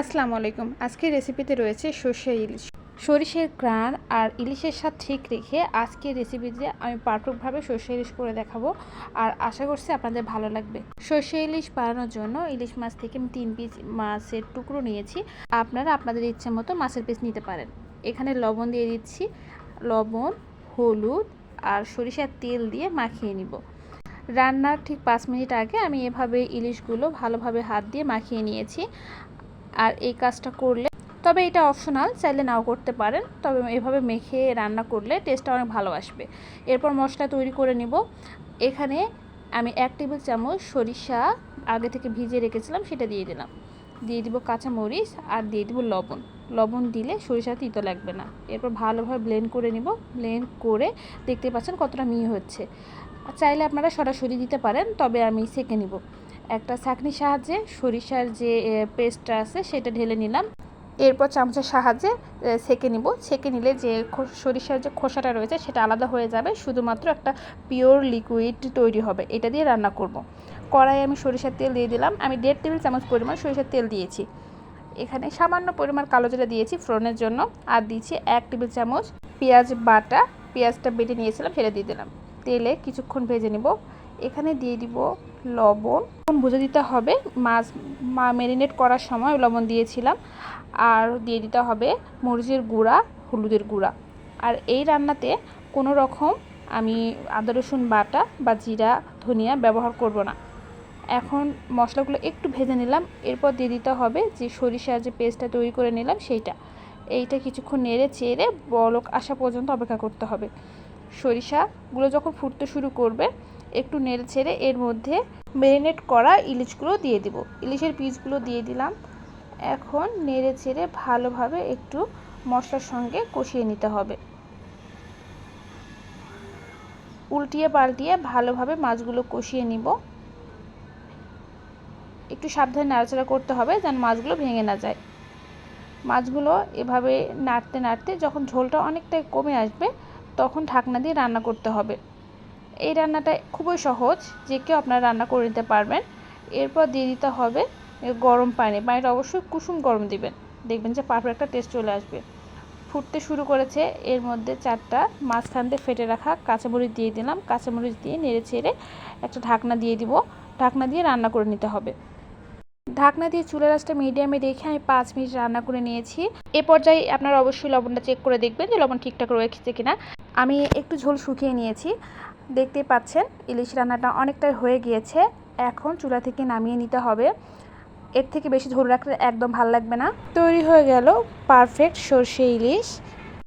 আসসালামু আলাইকুম। আজকের রেসিপিতে রয়েছে সর্ষে ইলিশ। সরিষের গ্রান আর ইলিশের স্বাদ ঠিক রেখে আজকের রেসিপিতে আমি পারফেক্টভাবে সর্ষে ইলিশ করে দেখাবো আর আশা করছি আপনাদের ভালো লাগবে। সর্ষে ইলিশ বানানোর জন্য ইলিশ মাছ থেকে আমি তিন পিস মাছের টুকরো নিয়েছি। আপনারা আপনাদের ইচ্ছে মতো মাছের পিস নিতে পারেন। এখানে লবণ দিয়ে দিচ্ছি। লবণ, হলুদ আর সরিষার তেল দিয়ে মাখিয়ে নিব। রান্নার ঠিক পাঁচ মিনিট আগে আমি এভাবে ইলিশগুলো ভালোভাবে হাত দিয়ে মাখিয়ে নিয়েছি। আর এই কাজটা করলে, তবে এটা অপশনাল চাইলে নাও করতে পারেন। তবে এভাবে মেখে রান্না করলে টেস্টটা অনেক ভালো আসবে। এরপর মশলা তৈরি করে নিব। এখানে আমি এক টেবিল চামচ সরিষা আগে থেকে ভিজিয়ে রেখেছিলাম, সেটা দিয়ে দিলাম। দিয়ে দিব কাঁচা মরিচ আর দিয়ে দিব লবণ। লবণ দিলে সরিষা তিতো লাগবে না। এরপর ভালোভাবে ব্লেন্ড করে নিব। ব্লেন্ড করে দেখতে পাচ্ছেন কতটা মিহি হচ্ছে। চাইলে আপনারা সরাসরি দিতে পারেন, তবে আমি সেঁকে নিব। একটা ছাঁকনির সাহায্যে সরিষার যে পেস্টটা আছে সেটা ঢেলে নিলাম। এরপর চামচের সাহায্যে সেঁকে নিব। সেঁকে নিলে যে সরিষার যে খোসাটা রয়েছে সেটা আলাদা হয়ে যাবে। শুধুমাত্র একটা পিওর লিকুইড তৈরি হবে। এটা দিয়ে রান্না করব। কড়াইয়ে আমি সরিষার তেল দিয়ে দিলাম। আমি দেড় টেবিল চামচ পরিমাণ সরিষার তেল দিয়েছি। এখানে সামান্য পরিমাণ কালো জিরা দিয়েছি ফোড়নের জন্য। আর দিয়েছি এক টেবিল চামচ পেঁয়াজ বাটা। পেঁয়াজটা বেটে নিয়েছিলাম, সেটা দিয়ে দিলাম। তেলে কিছুক্ষণ ভেজে নিব। এখানে দিয়ে দিব লবণ। বুঝে দিতে হবে। মাছ ম্যারিনেট করার সময় লবণ দিয়েছিলাম। আর দিয়ে দিতে হবে মরিচের গুঁড়া, হলুদের গুঁড়া। আর এই রান্নাতে কোনো রকম আমি আদা, রসুন বাটা বা জিরা, ধনিয়া ব্যবহার করব না। এখন মশলাগুলো একটু ভেজে নিলাম। এরপর দিয়ে দিতে হবে যে সরিষার যে পেস্টটা তৈরি করে নিলাম সেইটা। এইটা কিছুক্ষণ নেড়ে চেড়ে বলক আসা পর্যন্ত অপেক্ষা করতে হবে। সরিষাগুলো যখন ফুটতে শুরু করবে একটু নেড়ে ছেড়ে এর মধ্যে ম্যারিনেট করা ইলিশগুলো দিয়ে দিব। ইলিশের পিসগুলো দিয়ে দিলাম। এখন নেড়ে ছেড়ে ভালোভাবে একটু মশলার সঙ্গে কষিয়ে নিতে হবে। উল্টিয়ে পাল্টিয়ে ভালোভাবে মাছগুলো কষিয়ে নিব। একটু সাবধানে নাড়াচাড়া করতে হবে যেন মাছগুলো ভেঙে না যায়। মাছগুলো এভাবে নাড়তে নাড়তে যখন ঝোলটা অনেকটাই কমে আসবে, তখন ঢাকনা দিয়ে রান্না করতে হবে। এই রান্নাটা খুবই সহজ, যে কেউ আপনারা রান্না করে নিতে পারবেন। এরপর দিয়ে দিতে হবে গরম পানি। পানিটা অবশ্যই কুসুম গরম দিবেন। দেখবেন যে পারফেক্ট একটা টেস্ট চলে আসবে। ফুটতে শুরু করেছে, এর মধ্যে চারটা মাঝখান দিয়ে ফেটে রাখা কাঁচামরিচ দিয়ে দিলাম। কাঁচামরিচ দিয়ে নেড়ে ছেড়ে একটা ঢাকনা দিয়ে দিব। ঢাকনা দিয়ে রান্না করে নিতে হবে। ঢাকনা দিয়ে চুলের আঁচটা মিডিয়ামে রেখে আমি পাঁচ মিনিট রান্না করে নিয়েছি। এ পর্যায়ে আপনারা অবশ্যই লবণটা চেক করে দেখবেন যে লবণ ঠিকঠাক রয়েছে কিনা। আমি একটু ঝোল শুকিয়ে নিয়েছি। দেখতেই পাচ্ছেন, ইলিশ রান্নাটা অনেকটাই হয়ে গিয়েছে। এখন চুলা থেকে নামিয়ে নিতে হবে। এর থেকে বেশি ঝোল রাখলে একদম ভালো লাগবে না। তৈরি হয়ে গেল পারফেক্ট সর্ষে ইলিশ।